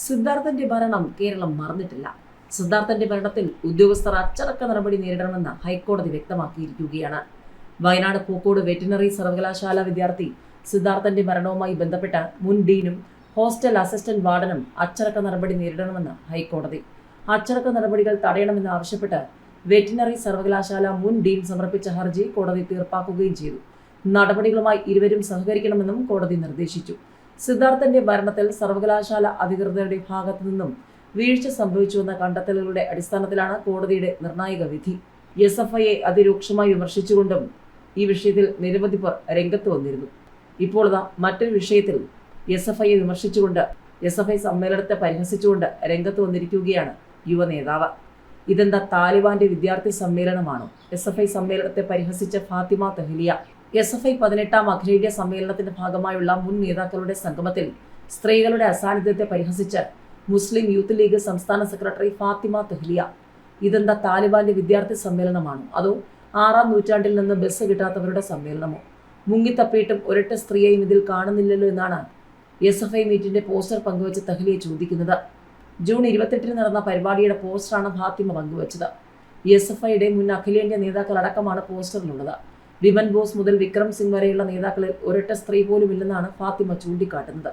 സിദ്ധാർത്ഥന്റെ ഭരണം കേരളം മറന്നിട്ടില്ല. സിദ്ധാർത്ഥന്റെ ഭരണത്തിൽ ഉദ്യോഗസ്ഥർ അച്ചടക്ക നടപടി നേരിടണമെന്ന് ഹൈക്കോടതി വ്യക്തമാക്കിയിരിക്കുകയാണ്. വയനാട് പൂക്കോട് വെറ്റിനറി സർവകലാശാല വിദ്യാർത്ഥി സിദ്ധാർത്ഥന്റെ മരണവുമായി ബന്ധപ്പെട്ട മുൻ ഡീനും ഹോസ്റ്റൽ അസിസ്റ്റന്റ് വാർഡനും അച്ചടക്ക നടപടി നേരിടണമെന്ന് ഹൈക്കോടതി. അച്ചടക്ക നടപടികൾ തടയണമെന്ന് ആവശ്യപ്പെട്ട് വെറ്റിനറി സർവകലാശാല മുൻ ഡീൻ സമർപ്പിച്ച ഹർജി കോടതി തീർപ്പാക്കുകയും ചെയ്തു. നടപടികളുമായി ഇരുവരും സഹകരിക്കണമെന്നും കോടതി നിർദ്ദേശിച്ചു. സിദ്ധാർത്ഥന്റെ ഭരണത്തിൽ സർവകലാശാല അധികൃതരുടെ ഭാഗത്തു നിന്നും വീഴ്ച സംഭവിച്ചുവെന്ന കണ്ടെത്തലുകളുടെ അടിസ്ഥാനത്തിലാണ് കോടതിയുടെ നിർണായക വിധി. എസ് എഫ് ഐയെ അതിരൂക്ഷമായി വിമർശിച്ചുകൊണ്ടും ഈ വിഷയത്തിൽ നിരവധി പേർ രംഗത്ത് വന്നിരുന്നു. ഇപ്പോൾ ഇതാ മറ്റൊരു വിഷയത്തിൽ എസ് എഫ് ഐയെ വിമർശിച്ചുകൊണ്ട് എസ് എഫ് ഐ സമ്മേളനത്തെ പരിഹസിച്ചുകൊണ്ട് രംഗത്ത് വന്നിരിക്കുകയാണ് യുവ നേതാവ്. ഇതെന്താ താലിബാന്റെ വിദ്യാർത്ഥി സമ്മേളനമാണോ? എസ് എഫ് ഐ സമ്മേളനത്തെ പരിഹസിച്ച Fathima Thahiliya S F I പതിനെട്ടാം അഖിലേന്ത്യാ സമ്മേളനത്തിന്റെ ഭാഗമായുള്ള മുൻ നേതാക്കളുടെ സംഗമത്തിൽ സ്ത്രീകളുടെ അസാന്നിധ്യത്തെ പരിഹസിച്ച് മുസ്ലിം യൂത്ത് ലീഗ് സംസ്ഥാന സെക്രട്ടറി ഫാത്തിമ തെഹ്ലിയ. ഇതെന്താ താലിബാന്റെ വിദ്യാർത്ഥി സമ്മേളനമാണോ? അതോ ആറാം നൂറ്റാണ്ടിൽ നിന്ന് ബസ് കിട്ടാത്തവരുടെ സമ്മേളനമോ? മുങ്ങിത്തപ്പിയിട്ടും ഒരൊറ്റ സ്ത്രീയെയും ഇതിൽ കാണുന്നില്ലല്ലോ എന്നാണ് എസ് എഫ് ഐ മീറ്റിന്റെ പോസ്റ്റർ പങ്കുവച്ച തെഹ്ലിയെ ചോദിക്കുന്നത്. ജൂൺ ഇരുപത്തെട്ടിന് നടന്ന പരിപാടിയുടെ പോസ്റ്ററാണ് ഫാത്തിമ പങ്കുവച്ചത്. എസ് എഫ് ഐയുടെ മുൻ അഖിലേന്ത്യാ നേതാക്കളടക്കമാണ് പോസ്റ്ററിലുള്ളത്. വിമൻ ബോസ് മുതൽ വിക്രം സിംഗ് വരെയുള്ള നേതാക്കളിൽ ഒരൊറ്റ സ്ത്രീ പോലും ഇല്ലെന്നാണ് ഫാത്തിമ ചൂണ്ടിക്കാട്ടുന്നത്.